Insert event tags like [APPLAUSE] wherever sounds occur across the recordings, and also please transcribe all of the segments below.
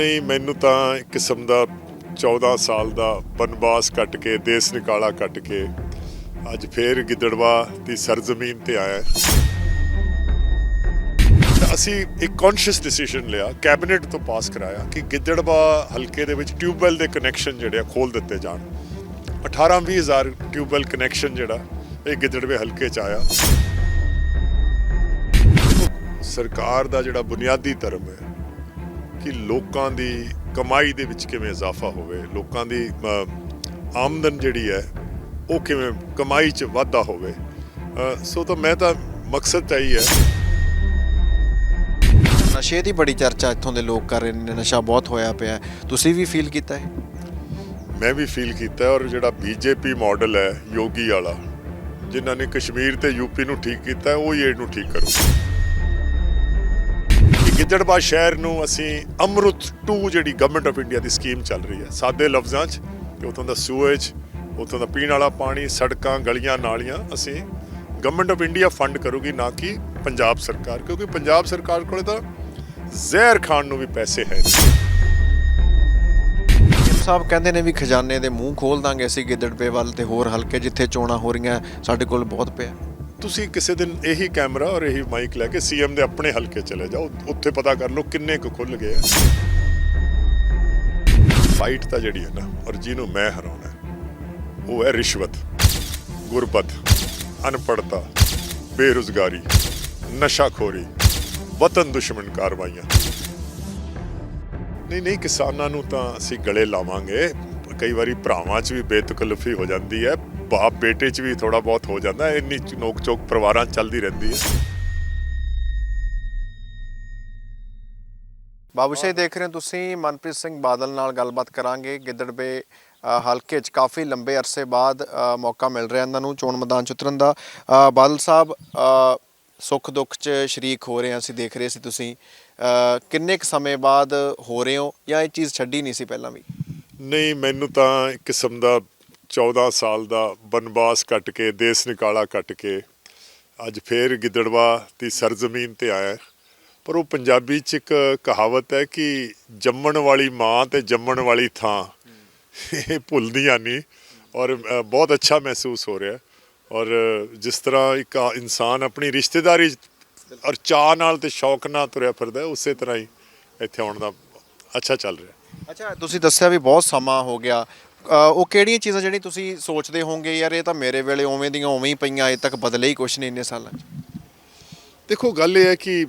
ਨਹੀਂ, ਮੈਨੂੰ ਤਾਂ ਇੱਕ ਕਿਸਮ ਦਾ 14 ਸਾਲ ਦਾ ਬਨਵਾਸ ਕੱਟ ਕੇ, ਦੇਸ ਨਿਕਾਲਾ ਕੱਟ ਕੇ ਅੱਜ ਫੇਰ ਗਿੱਦੜਵਾ ਦੀ ਸਰਜ਼ਮੀਨ ਤੇ ਆਇਆ ਅਸੀਂ ਇੱਕ ਕੌਨਸ਼ੀਅਸ ਡਿਸੀਜਨ ਲਿਆ ਕੈਬਨਿਟ ਤੋਂ ਪਾਸ ਕਰਾਇਆ ਕਿ ਗਿੱਦੜਵਾ ਹਲਕੇ ਦੇ ਵਿੱਚ ਟਿਊਬਵੈਲ ਦੇ ਕਨੈਕਸ਼ਨ ਜਿਹੜੇ ਆ ਖੋਲ ਦਿੱਤੇ ਜਾਣ। 18 ਹਜ਼ਾਰ ਟਿਊਬਵੈਲ ਕਨੈਕਸ਼ਨ ਜਿਹੜਾ, ਇਹ ਗਿੱਦੜਵੇ ਹਲਕੇ ਚ ਆਇਆ। ਸਰਕਾਰ ਦਾ ਜਿਹੜਾ ਬੁਨਿਆਦੀ ਧਰਮ ਹੈ ਕਿ ਲੋਕਾਂ ਦੀ ਕਮਾਈ ਦੇ ਵਿੱਚ ਕਿਵੇਂ ਇਜ਼ਾਫਾ ਹੋਵੇ ਲੋਕਾਂ ਦੀ ਆਮਦਨ ਜਿਹੜੀ ਹੈ ਉਹ ਕਿਵੇਂ ਕਮਾਈ 'ਚ ਵਾਧਾ ਹੋਵੇ। ਸੋ ਤਾਂ ਮੈਂ ਤਾਂ ਮਕਸਦ ਤਾਂ ਇਹੀ ਹੈ। ਨਸ਼ੇ ਦੀ ਬੜੀ ਚਰਚਾ ਇੱਥੋਂ ਦੇ ਲੋਕ ਕਰ ਰਹੇ ਨੇ ਨਸ਼ਾ ਬਹੁਤ ਹੋਇਆ ਪਿਆ ਹੈ। ਤੁਸੀਂ ਵੀ ਫੀਲ ਕੀਤਾ ਹੈ ਮੈਂ ਵੀ ਫੀਲ ਕੀਤਾ ਹੈ ਔਰ ਜਿਹੜਾ ਬੀਜੇਪੀ ਮਾਡਲ ਹੈ ਯੋਗੀ ਵਾਲਾ ਜਿਨ੍ਹਾਂ ਨੇ ਕਸ਼ਮੀਰ ਤੇ ਯੂਪੀ ਨੂੰ ਠੀਕ ਕੀਤਾ ਹੈ, ਉਹ ਹੀ ਇਹਨੂੰ ਠੀਕ ਕਰੂ ਕਿ ਗਿੱਦੜਬਾ ਸ਼ਹਿਰ ਨੂੰ ਅਸੀਂ ਅਮਰੁਤ 2 ਜਿਹੜੀ ਗਵਰਨਮੈਂਟ ਆਫ ਇੰਡੀਆ ਦੀ ਸਕੀਮ ਚੱਲ ਰਹੀ ਹੈ। ਸਾਦੇ ਲਫ਼ਜ਼ਾਂ 'ਚ ਕਿ ਉਥੋਂ ਦਾ ਸੂਏਜ ਉਥੋਂ ਦਾ ਪੀਣ ਵਾਲਾ ਪਾਣੀ, ਸੜਕਾਂ, ਗਲੀਆਂ, ਨਾਲੀਆਂ ਅਸੀਂ ਗਵਰਨਮੈਂਟ ਆਫ ਇੰਡੀਆ ਫੰਡ ਕਰੂਗੀ ਨਾ ਕਿ ਪੰਜਾਬ ਸਰਕਾਰ, ਕਿਉਂਕਿ ਪੰਜਾਬ ਸਰਕਾਰ ਕੋਲੇ ਤਾਂ ਜ਼ਹਿਰ ਖਾਣ ਨੂੰ ਵੀ ਪੈਸੇ ਹੈ ਸਾਹਿਬ ਕਹਿੰਦੇ ਨੇ ਵੀ ਖਜ਼ਾਨੇ ਦੇ ਮੂੰਹ ਖੋਲ ਦਾਂਗੇ ਅਸੀਂ ਗਿੱਦੜਪੇ ਵੱਲ ਤੇ ਹੋਰ ਹਲਕੇ ਜਿੱਥੇ ਚੋਣਾਂ ਹੋ ਰਹੀਆਂ, ਸਾਡੇ ਕੋਲ ਬਹੁਤ ਪਿਆ। ਤੁਸੀਂ ਕਿਸੇ ਦਿਨ ਇਹੀ ਕੈਮਰਾ ਔਰ ਇਹੀ ਮਾਈਕ ਲੈ ਕੇ ਸੀਐਮ ਦੇ ਆਪਣੇ ਹਲਕੇ ਚਲੇ ਜਾਓ। ਉੱਥੇ ਪਤਾ ਕਰ ਲਓ ਕਿੰਨੇ ਕੁ ਖੁੱਲ ਗਏ ਆ। ਫਾਈਟ ਤਾਂ ਜਿਹੜੀ ਹੈ ਨਾ, ਔਰ ਜਿਹਨੂੰ ਮੈਂ ਹਰਾਉਣਾ ਉਹ ਹੈ ਰਿਸ਼ਵਤ ਗੁਰਬਤ ਅਨਪੜਤਾ ਬੇਰੁਜ਼ਗਾਰੀ, ਨਸ਼ਾਖੋਰੀ, ਵਤਨ ਦੁਸ਼ਮਣ ਕਾਰਵਾਈਆਂ। ਨਹੀਂ ਨਹੀਂ, ਕਿਸਾਨਾਂ ਨੂੰ ਤਾਂ ਅਸੀਂ ਗਲੇ ਲਾਵਾਂਗੇ। ਕਈ ਵਾਰੀ ਭਰਾਵਾਂ 'ਚ ਵੀ ਬੇਤਕਲਫੀ ਹੋ ਜਾਂਦੀ ਹੈ। ਬਾਪ ਬੇਟੇ 'ਚ ਵੀ ਥੋੜਾ ਬਹੁਤ ਹੋ ਜਾਂਦਾ ਇੰਨੀ ਨੋਕ ਚੋਕ ਪਰਿਵਾਰਾਂ 'ਚ ਚੱਲਦੀ ਰਹਿੰਦੀ ਹੈ। ਬਾਬੂ ਸ਼ਾਹੀ ਦੇਖ ਰਹੇ ਹੋ ਤੁਸੀਂ ਮਨਪ੍ਰੀਤ ਸਿੰਘ ਬਾਦਲ ਨਾਲ ਗੱਲਬਾਤ ਕਰਾਂਗੇ। ਗਿੱਦੜਬੇ ਅ, ਹਲਕੇ 'ਚ ਕਾਫੀ ਲੰਬੇ ਅਰਸੇ ਬਾਅਦ ਮੌਕਾ ਮਿਲ ਰਿਹਾ ਇਹਨਾਂ ਨੂੰ ਚੋਣ ਮੈਦਾਨ 'ਚ ਉਤਰਨ ਦਾ। ਬਾਦਲ ਸਾਹਿਬ ਸੁੱਖ ਦੁੱਖ 'ਚ ਸ਼ਰੀਕ ਹੋ ਰਹੇ ਅਸੀਂ ਦੇਖ ਰਹੇ ਸੀ ਤੁਸੀਂ। ਕਿੰਨੇ ਕੁ ਸਮੇਂ ਬਾਅਦ ਹੋ ਰਹੇ ਹੋ? ਜਾਂ ਇਹ ਚੀਜ਼ ਛੱਡੀ ਨਹੀਂ ਸੀ ਪਹਿਲਾਂ ਵੀ? ਨਹੀਂ ਮੈਨੂੰ ਤਾਂ ਇੱਕ ਕਿਸਮ ਦਾ 14 ਸਾਲ ਦਾ ਬਨਵਾਸ ਕੱਟ ਕੇ, ਦੇਸ ਨਿਕਾਲਾ ਕੱਟ ਕੇ, ਅੱਜ ਫੇਰ ਗਿੱਦੜਵਾ ਦੀ ਸਰਜ਼ਮੀਨ ਤੇ ਆਇਆ ਪਰ ਉਹ ਪੰਜਾਬੀ ਚ ਇੱਕ ਕਹਾਵਤ ਹੈ ਕਿ ਜੰਮਣ ਵਾਲੀ ਮਾਂ ਤੇ ਜੰਮਣ ਵਾਲੀ ਥਾਂ। ਇਹ ਭੁੱਲਦੀਆਂ ਨਹੀਂ ਔਰ ਬਹੁਤ ਅੱਛਾ ਮਹਿਸੂਸ ਹੋ ਰਿਹਾ ਔਰ, ਜਿਸ ਤਰ੍ਹਾਂ ਇੱਕ ਇਨਸਾਨ ਆਪਣੀ ਰਿਸ਼ਤੇਦਾਰੀ ਔਰ ਚਾਹ ਨਾਲ ਤੇ ਸ਼ੌਕ ਨਾਲ ਤੁਰਿਆ ਫਿਰਦਾ ਉਸੇ ਤਰ੍ਹਾਂ ਹੀ ਇੱਥੇ ਆਉਣ ਦਾ ਅੱਛਾ ਚੱਲ ਰਿਹਾ ਅੱਛਾ, ਤੁਸੀਂ ਦੱਸਿਆ ਵੀ ਬਹੁਤ ਸਮਾਂ ਹੋ ਗਿਆ। ਉਹ ਕਿਹੜੀਆਂ ਚੀਜ਼ਾਂ ਜਿਹੜੀਆਂ ਤੁਸੀਂ ਸੋਚਦੇ ਹੋਵੋਗੇ ਯਾਰ ਇਹ ਤਾਂ ਮੇਰੇ ਵੇਲੇ ਉਵੇਂ ਦੀਆਂ ਉਵੇਂ ਹੀ ਪਈਆਂ, ਅਜੇ ਤੱਕ ਬਦਲੇ ਹੀ ਕੁਛ ਨਹੀਂ ਇੰਨੇ ਸਾਲਾਂ 'ਚ? ਦੇਖੋ, ਗੱਲ ਇਹ ਹੈ ਕਿ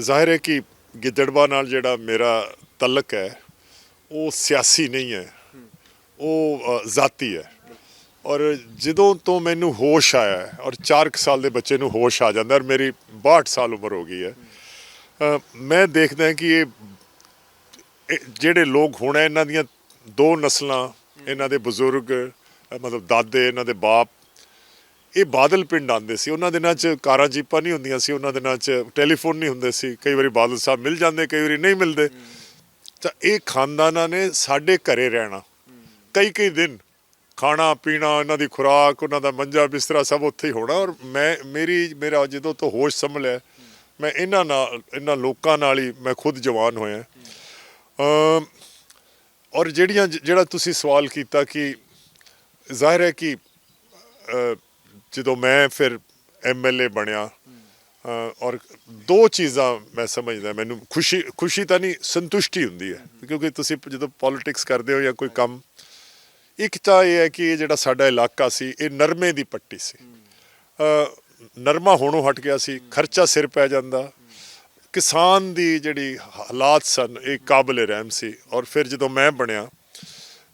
ਜ਼ਾਹਿਰ ਹੈ ਕਿ ਗਿੱਦੜਵਾ ਨਾਲ ਜਿਹੜਾ ਮੇਰਾ ਤਲਕ ਹੈ, ਉਹ ਸਿਆਸੀ ਨਹੀਂ ਹੈ। ਉਹ ਜ਼ਾਤੀ ਹੈ। ਔਰ ਜਦੋਂ ਤੋਂ ਮੈਨੂੰ ਹੋਸ਼ ਆਇਆ ਹੈ, ਔਰ 4 ਸਾਲ ਦੇ ਬੱਚੇ ਨੂੰ ਹੋਸ਼ ਆ ਜਾਂਦਾ ਔਰ ਮੇਰੀ 62 ਸਾਲ ਉਮਰ ਹੋ ਗਈ ਹੈ ਮੈਂ ਦੇਖਦਾ ਕਿ ਇਹ ਜਿਹੜੇ ਲੋਕ ਹੁਣ ਇਹਨਾਂ ਦੀਆਂ ਦੋ ਨਸਲਾਂ ਇਹਨਾਂ ਦੇ ਬਜ਼ੁਰਗ ਮਤਲਬ ਦਾਦੇ, ਇਹਨਾਂ ਦੇ ਬਾਪ, ਇਹ ਬਾਦਲ ਪਿੰਡ ਆਉਂਦੇ ਸੀ। ਉਹਨਾਂ ਦਿਨਾਂ 'ਚ ਕਾਰਾਂ ਜੀਪਾਂ ਨਹੀਂ ਹੁੰਦੀਆਂ ਸੀ, ਉਹਨਾਂ ਦਿਨਾਂ 'ਚ ਟੈਲੀਫੋਨ ਨਹੀਂ ਹੁੰਦੇ ਸੀ। ਕਈ ਵਾਰੀ ਬਾਦਲ ਸਾਹਿਬ ਮਿਲ ਜਾਂਦੇ, ਕਈ ਵਾਰੀ ਨਹੀਂ ਮਿਲਦੇ। ਤਾਂ ਇਹ ਖਾਨਦਾਨਾਂ ਨੇ ਸਾਡੇ ਘਰੇ ਰਹਿਣਾ। ਕਈ ਕਈ ਦਿਨ ਖਾਣਾ, ਪੀਣਾ, ਇਹਨਾਂ ਦੀ ਖੁਰਾਕ, ਉਹਨਾਂ ਦਾ ਮੰਜਾ ਬਿਸਤਰਾ ਸਭ ਉੱਥੇ ਹੀ ਹੋਣਾ। ਔਰ ਮੈਂ, ਮੇਰੀ, ਮੇਰਾ ਜਦੋਂ ਤੋਂ ਹੋਸ਼ ਸੰਭਲਿਆ, ਮੈਂ ਇਹਨਾਂ ਨਾਲ, ਇਹਨਾਂ ਲੋਕਾਂ ਨਾਲ ਹੀ ਮੈਂ ਖੁਦ ਜਵਾਨ ਹੋਇਆ। ਔਰ ਜਿਹੜੀਆਂ ਜਿਹੜਾ ਤੁਸੀਂ ਸਵਾਲ ਕੀਤਾ ਕਿ ਜ਼ਾਹਿਰ ਹੈ ਕਿ ਜਦੋਂ ਮੈਂ ਫਿਰ ਐਮਐਲਏ ਬਣਿਆ ਔਰ ਦੋ ਚੀਜ਼ਾਂ ਮੈਂ ਸਮਝਦਾ, ਮੈਨੂੰ ਖੁਸ਼ੀ ਖੁਸ਼ੀ ਤਾਂ ਨਹੀਂ, ਸੰਤੁਸ਼ਟੀ ਹੁੰਦੀ ਹੈ। ਕਿਉਂਕਿ ਤੁਸੀਂ ਜਦੋਂ ਪੋਲਿਟਿਕਸ ਕਰਦੇ ਹੋ ਜਾਂ ਕੋਈ ਕੰਮ, ਇੱਕ ਤਾਂ ਇਹ ਹੈ ਕਿ ਇਹ ਜਿਹੜਾ ਸਾਡਾ ਇਲਾਕਾ ਸੀ, ਇਹ ਨਰਮੇ ਦੀ ਪੱਟੀ ਸੀ। ਨਰਮਾ ਹੋਣੋਂ ਹਟ ਗਿਆ ਸੀ, ਖਰਚਾ ਸਿਰ ਪੈ ਜਾਂਦਾ ਕਿਸਾਨ ਦੀ ਜਿਹੜੀ ਹਾਲਾਤ ਸਨ, ਇਹ ਕਾਬਲੇ ਰਹਿਮ ਸੀ ਔਰ ਫਿਰ ਜਦੋਂ ਮੈਂ ਬਣਿਆ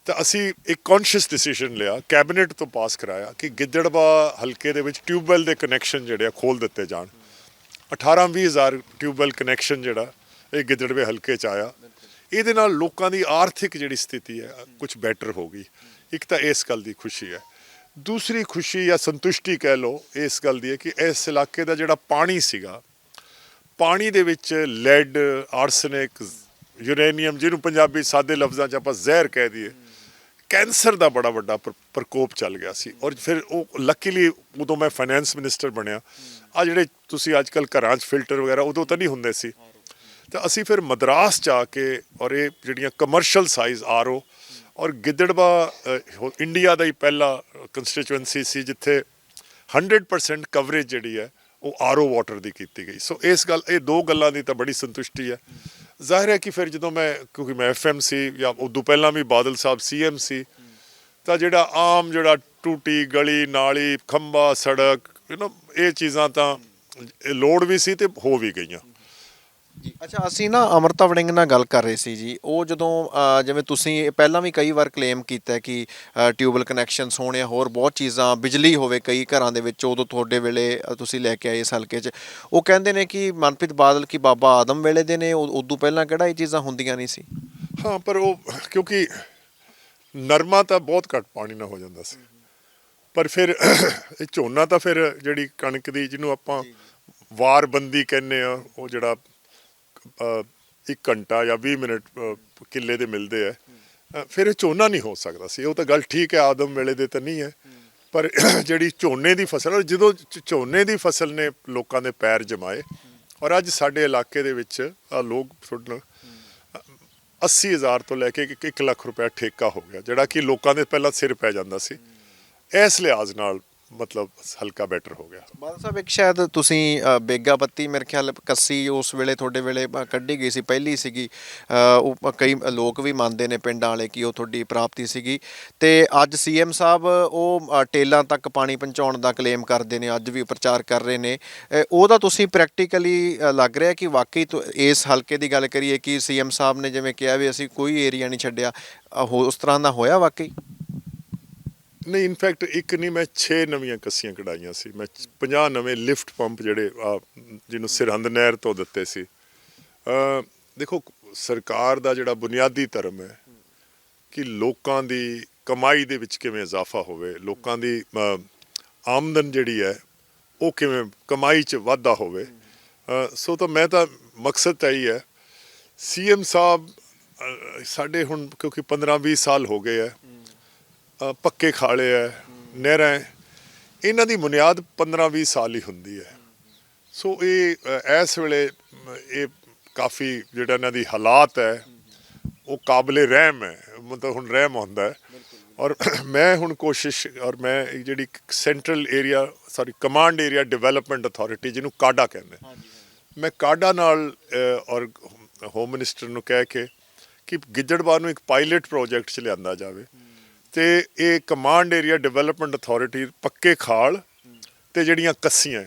ਤਾਂ ਅਸੀਂ ਇੱਕ ਕੌਨਸ਼ੀਅਸ ਡਿਸੀਜਨ ਲਿਆ ਕੈਬਨਿਟ ਤੋਂ ਪਾਸ ਕਰਾਇਆ ਕਿ ਗਿੱਦੜਬਾ ਹਲਕੇ ਦੇ ਵਿੱਚ ਟਿਊਬਵੈਲ ਦੇ ਕਨੈਕਸ਼ਨ ਜਿਹੜੇ ਆ ਖੋਲ ਦਿੱਤੇ ਜਾਣ। 18 ਹਜ਼ਾਰ ਟਿਊਬਵੈਲ ਕਨੈਕਸ਼ਨ ਜਿਹੜਾ, ਇਹ ਗਿੱਦੜਵੇ ਹਲਕੇ ਚ ਆਇਆ। ਇਹਦੇ ਨਾਲ ਲੋਕਾਂ ਦੀ ਆਰਥਿਕ ਜਿਹੜੀ ਸਥਿਤੀ ਹੈ ਕੁਝ ਬੈਟਰ ਹੋ ਗਈ। ਇੱਕ ਤਾਂ ਇਸ ਗੱਲ ਦੀ ਖੁਸ਼ੀ ਹੈ। ਦੂਸਰੀ ਖੁਸ਼ੀ ਜਾਂ ਸੰਤੁਸ਼ਟੀ ਕਹਿ ਲਓ, ਇਸ ਗੱਲ ਦੀ ਹੈ ਕਿ ਇਸ ਇਲਾਕੇ ਦਾ ਜਿਹੜਾ ਪਾਣੀ ਸੀਗਾ ਪਾਣੀ ਦੇ ਵਿੱਚ ਲੈਡ ਆਰਸਨਿਕ ਯੂਰੇਨੀਅਮ ਜਿਹਨੂੰ ਪੰਜਾਬੀ ਸਾਦੇ ਲਫ਼ਜ਼ਾਂ 'ਚ ਆਪਾਂ ਜ਼ਹਿਰ ਕਹਿ ਦਈਏ, ਕੈਂਸਰ ਦਾ ਬੜਾ ਵੱਡਾ ਪ੍ਰ- ਪ੍ਰਕੋਪ ਚੱਲ ਗਿਆ ਸੀ। ਔਰ ਫਿਰ ਉਹ ਲੱਕੀਲੀ ਉਦੋਂ ਮੈਂ ਫਾਈਨੈਂਸ ਮਿਨਿਸਟਰ ਬਣਿਆ। ਆ ਜਿਹੜੇ ਤੁਸੀਂ ਅੱਜ ਕੱਲ ਘਰਾਂ 'ਚ ਫਿਲਟਰ ਵਗੈਰਾ ਉਦੋਂ ਤਾਂ ਨਹੀਂ ਹੁੰਦੇ ਸੀ। ਤਾਂ ਅਸੀਂ ਫਿਰ ਮਦਰਾਸ ਜਾ ਕੇ ਔਰ ਇਹ ਜਿਹੜੀਆਂ ਕਮਰਸ਼ੀਅਲ ਸਾਈਜ਼ ਆਰਓ ਔਰ ਗਿੱਦੜਵਾ ਇੰਡੀਆ ਦਾ ਹੀ ਪਹਿਲਾ ਕੰਸਟੀਚੁਐਂਸੀ ਸੀ, ਜਿੱਥੇ 100% ਕਵਰੇਜ ਜਿਹੜੀ ਹੈ ਉਹ ਆਰਓ ਵਾਟਰ ਦੀ ਕੀਤੀ ਗਈ। ਸੋ ਇਸ ਗੱਲ, ਇਹ ਦੋ ਗੱਲਾਂ ਦੀ ਤਾਂ ਬੜੀ ਸੰਤੁਸ਼ਟੀ ਹੈ। ਜ਼ਾਹਿਰ ਹੈ ਕਿ ਫਿਰ ਜਦੋਂ ਮੈਂ, ਕਿਉਂਕਿ ਮੈਂ ਐਫਐਮ ਸੀ ਜਾਂ ਉਦੋਂ ਪਹਿਲਾਂ ਵੀ ਬਾਦਲ ਸਾਹਿਬ ਸੀਐਮ ਸੀ, ਤਾਂ ਜਿਹੜਾ ਆਮ ਜਿਹੜਾ ਟੂਟੀ, ਗਲੀ, ਨਾਲੀ, ਖੰਭਾ, ਸੜਕ ਯੂ نو ਇਹ ਚੀਜ਼ਾਂ ਤਾਂ ਲੋੜ ਵੀ ਸੀ ਤੇ ਹੋ ਵੀ ਗਈਆਂ। ਜੀ। ਅੱਛਾ ਅਸੀਂ ਨਾ ਅਮਰਤਾ ਵੜਿੰਗ ਨਾਲ ਗੱਲ ਕਰ ਰਹੇ ਸੀ ਜੀ। ਉਹ ਜਦੋਂ ਅ, ਜਿਵੇਂ ਤੁਸੀਂ ਪਹਿਲਾਂ ਵੀ ਕਈ ਵਾਰ ਕਲੇਮ ਕੀਤਾ ਹੈ ਕਿ ਟਿਊਬਲ ਕਨੈਕਸ਼ਨਸ ਹੋਣੇ ਹੋਰ ਬਹੁਤ ਚੀਜ਼ਾਂ ਬਿਜਲੀ ਹੋਵੇ ਕਈ ਘਰਾਂ ਦੇ ਵਿੱਚ ਉਦੋਂ ਤੁਹਾਡੇ ਵੇਲੇ ਅ, ਤੁਸੀਂ ਲੈ ਕੇ ਆਏ ਇਸ ਹਲਕੇ 'ਚ। ਉਹ ਕਹਿੰਦੇ ਨੇ ਕਿ ਮਨਪ੍ਰੀਤ ਬਾਦਲ ਕੀ ਬਾਬਾ ਆਦਮ ਵੇਲੇ ਦੇ ਨੇ ਉ- ਉਦੋਂ ਪਹਿਲਾਂ ਕਿਹੜਾ ਇਹ ਚੀਜ਼ਾਂ ਹੁੰਦੀਆਂ ਨਹੀਂ ਸੀ? ਹਾਂ ਪਰ ਉਹ ਕਿਉਂਕਿ ਨਰਮਾ ਤਾਂ ਬਹੁਤ ਘੱਟ ਪਾਣੀ ਨਾਲ ਹੋ ਜਾਂਦਾ ਸੀ। ਪਰ ਫਿਰ ਇਹ ਝੋਨਾ ਤਾਂ ਫਿਰ ਜਿਹੜੀ ਕਣਕ ਦੀ ਜਿਹਨੂੰ ਆਪਾਂ ਵਾਰਬੰਦੀ ਕਹਿੰਦੇ ਆ ਉਹ ਜਿਹੜਾ ਅ, ਇੱਕ ਘੰਟਾ ਜਾਂ 20 ਮਿੰਟ ਕਿੱਲੇ ਦੇ ਮਿਲਦੇ ਆ। ਫਿਰ ਇਹ ਝੋਨਾ ਨਹੀਂ ਹੋ ਸਕਦਾ ਸੀ। ਉਹ ਤਾਂ ਗੱਲ ਠੀਕ ਹੈ ਆਦਮ ਵੇਲੇ ਦੇ ਤਾਂ ਨਹੀਂ ਹੈ। ਪਰ [CLEARS THROAT] ਜਿਹੜੀ ਝੋਨੇ ਦੀ ਫਸਲ ਔਰ ਜਦੋਂ ਝੋਨੇ ਦੀ ਫਸਲ ਨੇ ਲੋਕਾਂ ਦੇ ਪੈਰ ਜਮਾਏ ਔਰ ਅੱਜ ਸਾਡੇ ਇਲਾਕੇ ਦੇ ਵਿੱਚ ਆ ਲੋਕ ਤੁਹਾਡੇ ਨਾਲ 80000 ਤੋਂ ਲੈ ਕੇ 1 ਲੱਖ ਰੁਪਏ ਠੇਕਾ ਹੋ ਗਿਆ ਜਿਹੜਾ ਕਿ ਲੋਕਾਂ ਦੇ ਪਹਿਲਾਂ ਸਿਰ ਪੈ ਜਾਂਦਾ ਸੀ। ਇਸ ਲਿਹਾਜ਼ ਨਾਲ ਮਤਲਬ ਹਲਕਾ ਬੈਟਰ ਹੋ ਗਿਆ। ਬਾਦਲ ਸਾਹਿਬ ਇੱਕ ਸ਼ਾਇਦ ਤੁਸੀਂ ਅ, ਬੇਗਾ ਬੱਤੀ ਮੇਰੇ ਖਿਆਲ ਕੱਸੀ ਉਸ ਵੇਲੇ ਤੁਹਾਡੇ ਵੇਲੇ ਅ, ਕੱਢੀ ਗਈ ਸੀ ਪਹਿਲੀ ਸੀਗੀ। ਅ, ਉਹ ਕਈ ਲੋਕ ਵੀ ਮੰਨਦੇ ਨੇ ਪਿੰਡਾਂ ਵਾਲੇ ਕਿ ਉਹ ਤੁਹਾਡੀ ਪ੍ਰਾਪਤੀ ਸੀਗੀ। ਤੇ ਅੱਜ ਸੀਐਮ ਸਾਹਿਬ ਉਹ ਅ, ਟੇਲਾਂ ਤੱਕ ਪਾਣੀ ਪਹੁੰਚਾਉਣ ਦਾ ਕਲੇਮ ਕਰਦੇ ਨੇ ਅੱਜ ਵੀ ਪ੍ਰਚਾਰ ਕਰ ਰਹੇ ਨੇ। ਅ, ਉਹਦਾ ਤੁਸੀਂ ਪ੍ਰੈਕਟੀਕਲੀ ਲੱਗ ਰਿਹਾ ਕਿ ਵਾਕਈ ਤੋਂ ਇਸ ਹਲਕੇ ਦੀ ਗੱਲ ਕਰੀਏ ਕਿ ਸੀਐਮ ਸਾਹਿਬ ਨੇ ਜਿਵੇਂ ਕਿਹਾ ਵੀ ਅਸੀਂ ਕੋਈ ਏਰੀਆ ਨਹੀਂ ਛੱਡਿਆ। ਅ, ਹੋ- ਉਸ ਤਰ੍ਹਾਂ ਦਾ ਹੋਇਆ ਵਾਕਈ? ਨਹੀਂ ਇਨਫੈਕਟ ਇੱਕ ਨਹੀਂ ਮੈਂ 6 ਨਵੀਆਂ ਕੱਸੀਆਂ ਕਢਾਈਆਂ ਸੀ। ਮੈਂ 50 ਨਵੇਂ ਲਿਫਟ ਪੰਪ ਜਿਹੜੇ ਆ, ਜਿਹਨੂੰ ਸਰਹੰਦ ਨਹਿਰ ਤੋਂ ਦਿੱਤੇ ਸੀ। ਅ ਦੇਖੋ ਸਰਕਾਰ ਦਾ ਜਿਹੜਾ ਬੁਨਿਆਦੀ ਧਰਮ ਹੈ ਕਿ ਲੋਕਾਂ ਦੀ ਕਮਾਈ ਦੇ ਵਿੱਚ ਕਿਵੇਂ ਇਜ਼ਾਫਾ ਹੋਵੇ ਲੋਕਾਂ ਦੀ ਆਮਦਨ ਜਿਹੜੀ ਹੈ ਉਹ ਕਿਵੇਂ ਕਮਾਈ 'ਚ ਵਾਧਾ ਹੋਵੇ। ਸੋ ਤਾਂ ਮੈਂ ਤਾਂ ਮਕਸਦ ਤਾਂ ਹੀ ਹੈ ਸੀਐਮ ਸਾਹਿਬ ਸਾਡੇ ਹੁਣ ਕਿਉਂਕਿ 15 20 ਸਾਲ ਹੋ ਗਏ ਹੈ ਪੱਕੇ ਖਾਲੇ ਹੈ ਨਹਿਰਾਂ ਇਹਨਾਂ ਦੀ ਬੁਨਿਆਦ 15-20 ਸਾਲ ਹੀ ਹੁੰਦੀ ਹੈ ਸੋ ਇਹ ਇਸ ਵੇਲੇ ਇਹ ਕਾਫੀ ਜਿਹੜਾ ਇਹਨਾਂ ਦੀ ਹਾਲਾਤ ਹੈ ਉਹ ਕਾਬਲੇ ਰਹਿਮ ਹੈ ਮਤਲਬ ਹੁਣ ਰਹਿਮ ਹੁੰਦਾ ਔਰ [CLEARS THROAT] ਮੈਂ ਹੁਣ ਕੋਸ਼ਿਸ਼ ਔਰ ਮੈਂ ਜਿਹੜੀ central area sorry command area development authority ਜਿਹਨੂੰ ਕਾਡਾ ਕਹਿੰਦੇ ਮੈਂ ਕਾਡਾ ਨਾਲ ਔਰ ਹੋਮ ਮਿਨਿਸਟਰ ਨੂੰ ਕਹਿ ਕੇ ਕਿ ਗਿੱਜੜਬਾਹ ਨੂੰ ਇੱਕ ਪਾਇਲਟ ਪ੍ਰੋਜੈਕਟ ਚ ਲਿਆਂਦਾ ਜਾਵੇ। ਤੇ ਇਹ ਕਮਾਂਡ ਏਰੀਆ ਡਿਵੈਲਪਮੈਂਟ ਅਥਾਰਟੀ ਪੱਕੇ ਖਾਲ ਤੇ ਜਿਹੜੀਆਂ ਕੱਸੀਆਂ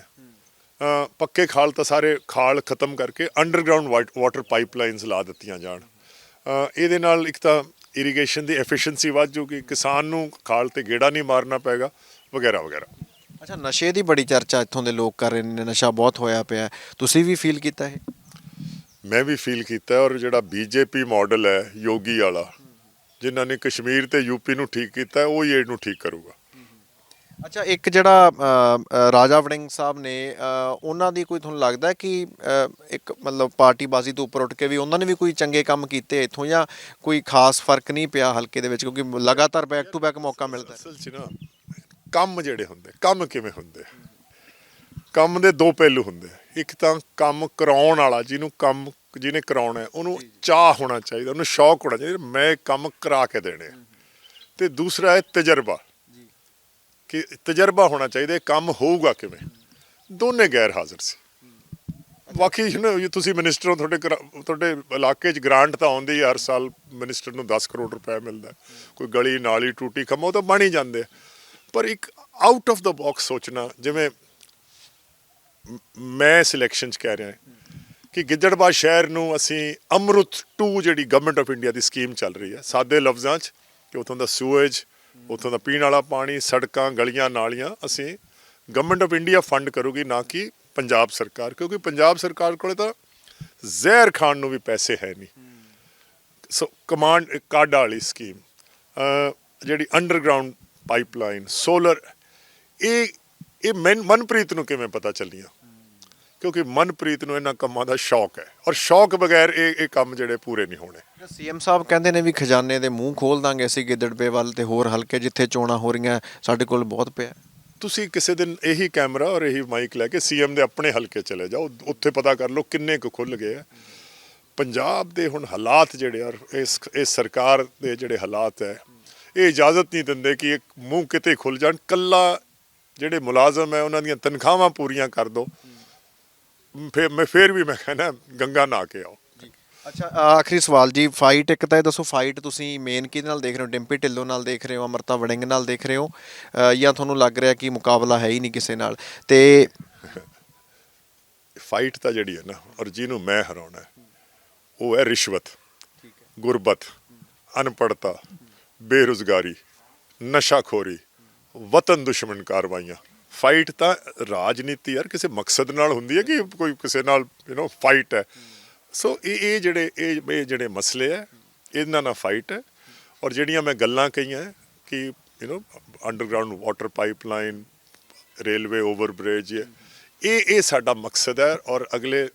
ਪੱਕੇ ਖਾਲ ਤਾਂ ਸਾਰੇ ਖਾਲ ਖਤਮ ਕਰਕੇ ਅੰਡਰਗਰਾਉਂਡ ਵਾਟਰ ਪਾਈਪਲਾਈਨਸ ਲਾ ਦਿੱਤੀਆਂ ਜਾਣ। ਇਹਦੇ ਨਾਲ ਇੱਕ ਤਾਂ ਇਰੀਗੇਸ਼ਨ ਦੀ ਐਫੀਸ਼ੀਐਂਸੀ ਵੱਧ ਜੂਗੀ ਕਿਸਾਨ ਨੂੰ ਖਾਲ ਤੇ ਗੇੜਾ ਨਹੀਂ ਮਾਰਨਾ ਪਏਗਾ ਵਗੈਰਾ ਵਗੈਰਾ। ਅੱਛਾ ਨਸ਼ੇ ਦੀ ਬੜੀ ਚਰਚਾ ਇੱਥੋਂ ਦੇ ਲੋਕ ਕਰ ਰਹੇ ਨੇ ਨਸ਼ਾ ਬਹੁਤ ਹੋਇਆ ਪਿਆ। ਤੁਸੀਂ ਵੀ ਫੀਲ ਕੀਤਾ ਇਹ? ਮੈਂ ਵੀ ਫੀਲ ਕੀਤਾ ਔਰ ਜਿਹੜਾ ਬੀਜੇਪੀ ਮਾਡਲ ਹੈ ਯੋਗੀ ਵਾਲਾ ਜਿਨ੍ਹਾਂ ਨੇ ਕਸ਼ਮੀਰ ਤੇ ਯੂਪੀ ਨੂੰ ਠੀਕ ਕੀਤਾ ਉਹ ਹੀ ਇਹਨੂੰ ਠੀਕ ਕਰੂਗਾ। ਅੱਛਾ ਇੱਕ ਜਿਹੜਾ ਰਾਜਾ ਵੜਿੰਗ ਸਾਹਿਬ ਨੇ ਉਹਨਾਂ ਦੀ ਕੋਈ ਤੁਹਾਨੂੰ ਲੱਗਦਾ ਕਿ ਇੱਕ ਮਤਲਬ ਪਾਰਟੀਬਾਜ਼ੀ ਤੋਂ ਉੱਪਰ ਉੱਠ ਕੇ ਵੀ ਉਹਨਾਂ ਨੇ ਵੀ ਕੋਈ ਚੰਗੇ ਕੰਮ ਕੀਤੇ ਇੱਥੋਂ ਜਾਂ ਕੋਈ ਖਾਸ ਫ਼ਰਕ ਨਹੀਂ ਪਿਆ ਹਲਕੇ ਦੇ ਵਿੱਚ ਕਿਉਂਕਿ ਲਗਾਤਾਰ ਬੈਕ ਟੂ ਬੈਕ ਮੌਕਾ ਮਿਲਦਾ ਅਸਲ 'ਚ ਨਾ ਕੰਮ ਜਿਹੜੇ ਹੁੰਦੇ ਕੰਮ ਕਿਵੇਂ ਹੁੰਦੇ? ਕੰਮ ਦੇ ਦੋ ਪਹਿਲੂ ਹੁੰਦੇ ਇੱਕ ਤਾਂ ਕੰਮ ਕਰਾਉਣ ਵਾਲਾ ਜਿਹਨੂੰ ਕੰਮ ਜਿਹਨੇ ਕਰਾਉਣਾ ਹੈ, ਉਹਨੂੰ ਚਾਹ ਹੋਣਾ ਚਾਹੀਦਾ ਉਹਨੂੰ ਸ਼ੌਕ ਹੋਣਾ ਚਾਹੀਦਾ ਮੈਂ ਕੰਮ ਕਰਾ ਕੇ ਦੇਣੇ। ਤੇ ਦੂਸਰਾ ਹੈ ਤਜਰਬਾ। ਕਿ ਤਜਰਬਾ ਹੋਣਾ ਚਾਹੀਦਾ ਇਹ ਕੰਮ ਹੋਊਗਾ ਕਿਵੇਂ? ਦੋਨੇ ਗੈਰ ਹਾਜ਼ਰ ਸੀ। ਬਾਕੀ ਜੇ ਤੁਸੀਂ ਮਿਨਿਸਟਰ ਹੋ ਤੁਹਾਡੇ ਤੁਹਾਡੇ ਇਲਾਕੇ 'ਚ ਗ੍ਰਾਂਟ ਤਾਂ ਆਉਂਦੀ ਹੈ ਹਰ ਸਾਲ ਮਿਨਿਸਟਰ ਨੂੰ 10 ਕਰੋੜ ਰੁਪਏ ਮਿਲਦਾ। ਕੋਈ ਗਲੀ ਨਾਲੀ ਟੂਟੀ ਖੰਮਾ ਉਹ ਤਾਂ ਬਣ ਹੀ ਜਾਂਦੇ ਪਰ ਇੱਕ ਆਊਟ ਆਫ ਦਾ ਬਾਕਸ ਸੋਚਣਾ ਜਿਵੇਂ ਮ- ਮੈਂ ਸਿਲੈਕਸ਼ਨ 'ਚ ਕਹਿ ਰਿਹਾ ਕਿ ਗਿੱਦੜਬਾਹ ਸ਼ਹਿਰ ਨੂੰ ਅਸੀਂ ਅਮਰੁਤ 2 ਜਿਹੜੀ ਗਵਰਨਮੈਂਟ ਆਫ ਇੰਡੀਆ ਦੀ ਸਕੀਮ ਚੱਲ ਰਹੀ ਹੈ, ਸਾਦੇ ਲਫ਼ਜ਼ਾਂ 'ਚ ਕਿ ਉਥੋਂ ਦਾ ਸੂਏਜ ਉਥੋਂ ਦਾ ਪੀਣ ਵਾਲਾ ਪਾਣੀ, ਸੜਕਾਂ, ਗਲੀਆਂ, ਨਾਲੀਆਂ ਅਸੀਂ ਗਵਰਨਮੈਂਟ ਆਫ ਇੰਡੀਆ ਫੰਡ ਕਰੂਗੀ, ਨਾ ਕਿ ਪੰਜਾਬ ਸਰਕਾਰ, ਕਿਉਂਕਿ ਪੰਜਾਬ ਸਰਕਾਰ ਕੋਲੇ ਤਾਂ ਜ਼ਹਿਰ ਖਾਣ ਨੂੰ ਵੀ ਪੈਸੇ ਹੈ ਨਹੀਂ। ਸੋ ਕਮਾਂਡ ਕਾਡਾ ਵਾਲੀ ਸਕੀਮ ਜਿਹੜੀ ਅੰਡਰਗਰਾਉਂਡ ਪਾਈਪਲਾਈਨ ਸੋਲਰ ਇਹ ਇਹ ਮਨ- ਮਨਪ੍ਰੀਤ ਨੂੰ ਕਿਵੇਂ ਪਤਾ ਚੱਲੀਆਂ? ਕਿਉਂਕਿ ਮਨਪ੍ਰੀਤ ਨੂੰ ਇਹਨਾਂ ਕੰਮਾਂ ਦਾ ਸ਼ੌਕ ਹੈ। ਔਰ ਸ਼ੌਕ ਬਗੈਰ ਇਹ ਇਹ ਕੰਮ ਜਿਹੜੇ ਪੂਰੇ ਨਹੀਂ ਹੋਣੇ। ਸੀਐਮ ਸਾਹਿਬ ਕਹਿੰਦੇ ਨੇ ਵੀ ਖਜ਼ਾਨੇ ਦੇ ਮੂੰਹ ਖੋਲ ਦਾਂਗੇ ਅਸੀਂ ਗਿੱਦੜਵੇ ਵੱਲ ਤੇ ਹੋਰ ਹਲਕੇ ਜਿੱਥੇ ਚੋਣਾਂ ਹੋ ਰਹੀਆਂ ਸਾਡੇ ਕੋਲ ਬਹੁਤ ਪਿਆ। ਤੁਸੀਂ ਕਿਸੇ ਦਿਨ ਇਹੀ ਕੈਮਰਾ ਔਰ ਇਹੀ ਮਾਈਕ ਲੈ ਕੇ ਸੀਐਮ ਦੇ ਆਪਣੇ ਹਲਕੇ ਚਲੇ ਜਾਓ ਉੱਥੇ ਪਤਾ ਕਰ ਲਓ ਕਿੰਨੇ ਕੁ ਖੁੱਲ ਗਏ ਆ। ਪੰਜਾਬ ਦੇ ਹੁਣ ਹਾਲਾਤ ਜਿਹੜੇ ਆ ਇਸ ਇਸ ਸਰਕਾਰ ਦੇ ਜਿਹੜੇ ਹਾਲਾਤ ਹੈ ਇਹ ਇਜਾਜ਼ਤ ਨਹੀਂ ਦਿੰਦੇ ਕਿ ਇੱਕ ਮੂੰਹ ਕਿਤੇ ਖੁੱਲ ਜਾਣ। ਕੱਲਾ ਜਿਹੜੇ ਮੁਲਾਜ਼ਮ ਹੈ ਉਹਨਾਂ ਦੀਆਂ ਤਨਖਾਹਾਂ ਪੂਰੀਆਂ ਕਰ ਦੋ। ਫਿਰ ਮੈਂ ਫਿਰ ਵੀ ਮੈਂ ਕਹਿੰਦਾ ਗੰਗਾ ਨਹਾ ਕੇ ਆਓ। ਅੱਛਾ ਆਖਰੀ ਸਵਾਲ ਜੀ ਫਾਈਟ ਇੱਕ ਤਾਂ ਇਹ ਦੱਸੋ ਫਾਈਟ ਤੁਸੀਂ ਮੇਨ ਕਿਹਦੇ ਨਾਲ ਦੇਖ ਰਹੇ ਹੋ? ਡਿੰਪੀ ਢਿੱਲੋਂ ਨਾਲ ਦੇਖ ਰਹੇ ਹੋ ਅਮਰਤਾ ਵੜਿੰਗ ਨਾਲ ਦੇਖ ਰਹੇ ਹੋ? ਜਾਂ ਤੁਹਾਨੂੰ ਲੱਗ ਰਿਹਾ ਕਿ ਮੁਕਾਬਲਾ ਹੈ ਹੀ ਨਹੀਂ ਕਿਸੇ ਨਾਲ? ਤੇ ਫਾਈਟ ਤਾਂ ਜਿਹੜੀ ਹੈ ਨਾ ਔਰ ਜਿਹਨੂੰ ਮੈਂ ਹਰਾਉਣਾ ਉਹ ਹੈ ਰਿਸ਼ਵਤ ਗੁਰਬਤ ਅਨਪੜਤਾ ਬੇਰੁਜ਼ਗਾਰੀ ਨਸ਼ਾਖੋਰੀ ਵਤਨ ਦੁਸ਼ਮਣ ਕਾਰਵਾਈਆਂ। ਫਾਈਟ ਤਾਂ ਰਾਜਨੀਤੀ ਯਾਰ ਕਿਸੇ ਮਕਸਦ ਨਾਲ ਹੁੰਦੀ ਹੈ ਕਿ ਕੋਈ ਕਿਸੇ ਨਾਲ ਯੂ نو ਫਾਈਟ ਹੈ ਸੋ ਇਹ ਇਹ ਜਿਹੜੇ ਇਹ ਇਹ ਜਿਹੜੇ ਮਸਲੇ ਹੈ ਇਹਨਾਂ ਨਾਲ ਫਾਈਟ ਹੈ ਔਰ ਜਿਹੜੀਆਂ ਮੈਂ ਗੱਲਾਂ ਕਹੀਆਂ ਹੈ ਕਿ you know underground water pipeline railway over bridge ਇਹ ਇਹ ਸਾਡਾ ਮਕਸਦ ਹੈ ਔਰ ਅਗਲੇ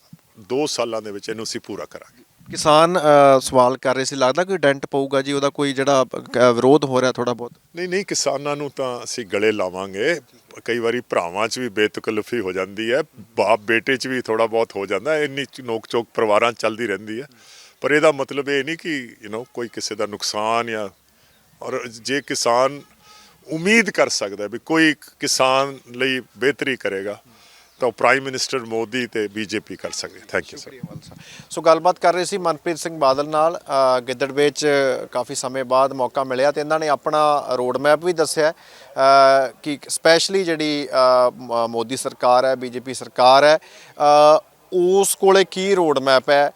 2 ਸਾਲਾਂ ਦੇ ਵਿੱਚ ਇਹਨੂੰ ਅਸੀਂ ਪੂਰਾ ਕਰਾਂਗੇ ਕਿਸਾਨ ਅ, ਸਵਾਲ ਕਰ ਰਹੇ ਸੀ ਲੱਗਦਾ ਕੋਈ ਡੈਂਟ ਪਊਗਾ ਜੀ ਉਹਦਾ ਕੋਈ ਜਿਹੜਾ ਅ, ਵਿਰੋਧ ਹੋ ਰਿਹਾ ਥੋੜਾ ਬਹੁਤ ਨਹੀਂ ਨਹੀਂ ਕਿਸਾਨਾਂ ਨੂੰ ਤਾਂ ਅਸੀਂ ਗਲੇ ਲਾਵਾਂਗੇ ਕਈ ਵਾਰੀ ਭਰਾਵਾਂ 'ਚ ਵੀ ਬੇਤਕਲਫੀ ਹੋ ਜਾਂਦੀ ਹੈ, ਬਾਪ ਬੇਟੇ 'ਚ ਵੀ ਥੋੜਾ ਬਹੁਤ ਹੋ ਜਾਂਦਾ ਇੰਨੀ ਨੋਕ ਚੋਕ ਪਰਿਵਾਰਾਂ 'ਚ ਚੱਲਦੀ ਰਹਿੰਦੀ ਹੈ। ਪਰ ਇਹਦਾ ਮਤਲਬ ਇਹ ਨਹੀਂ ਕਿ ਯੂ نو ਕੋਈ ਕਿਸੇ ਦਾ ਨੁਕਸਾਨ ਜਾਂ, ਔਰ ਜੇ ਕਿਸਾਨ ਉਮੀਦ ਕਰ ਸਕਦਾ ਵੀ ਕੋਈ ਕਿਸਾਨ ਲਈ ਬਿਹਤਰੀ ਕਰੇਗਾ ਤਾਂ ਉਹ ਪ੍ਰਾਈਮ ਮਿਨਿਸਟਰ ਮੋਦੀ ਤੇ ਬੀਜੇਪੀ ਕਰ ਸਕਦੇ ਥੈਂਕ ਯੂ ਸਰ ਸੋ ਗੱਲਬਾਤ ਕਰ ਰਹੇ ਸੀ ਮਨਪ੍ਰੀਤ ਸਿੰਘ ਬਾਦਲ ਨਾਲ। ਗਿੱਦੜਵੇ 'ਚ ਕਾਫੀ ਸਮੇਂ ਬਾਅਦ ਮੌਕਾ ਮਿਲਿਆ ਤੇ ਇਹਨਾਂ ਨੇ ਆਪਣਾ ਰੋਡ ਮੈਪ ਵੀ ਦੱਸਿਆ। ਕਿ ਸਪੈਸ਼ਲੀ ਜਿਹੜੀ ਮ- ਮੋਦੀ ਸਰਕਾਰ ਹੈ ਬੀਜੇਪੀ ਸਰਕਾਰ ਹੈ ਉਸ ਕੋਲੇ ਕੀ ਰੋਡ ਮੈਪ ਹੈ?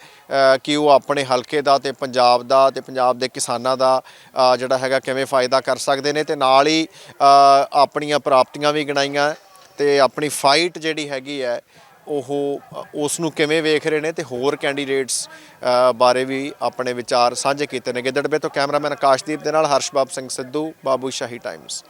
ਕਿ ਉਹ ਆਪਣੇ ਹਲਕੇ ਦਾ ਤੇ ਪੰਜਾਬ ਦਾ ਤੇ ਪੰਜਾਬ ਦੇ ਕਿਸਾਨਾਂ ਦਾ ਜਿਹੜਾ ਹੈਗਾ ਕਿਵੇਂ ਫਾਇਦਾ ਕਰ ਸਕਦੇ ਨੇ? ਤੇ ਨਾਲ ਹੀ ਆਪਣੀਆਂ ਪ੍ਰਾਪਤੀਆਂ ਵੀ ਗਿਣਾਈਆਂ। ਤੇ ਆਪਣੀ ਫਾਈਟ ਜਿਹੜੀ ਹੈਗੀ ਹੈ, ਉਹ ਉਸ ਨੂੰ ਕਿਵੇਂ ਵੇਖ ਰਹੇ ਨੇ ਤੇ ਹੋਰ ਕੈਂਡੀਡੇਟਸ ਬਾਰੇ ਵੀ ਆਪਣੇ ਵਿਚਾਰ ਸਾਂਝੇ ਕੀਤੇ ਨੇ ਗਿੱਦੜਬੇ ਤੋਂ ਕੈਮਰਾਮੈਨ ਆਕਾਸ਼ਦੀਪ ਦੇ ਨਾਲ ਹਰਸ਼ਬਾਬ ਸਿੰਘ ਸਿੱਧੂ, ਬਾਬੂ ਸ਼ਾਹੀ ਟਾਈਮਜ਼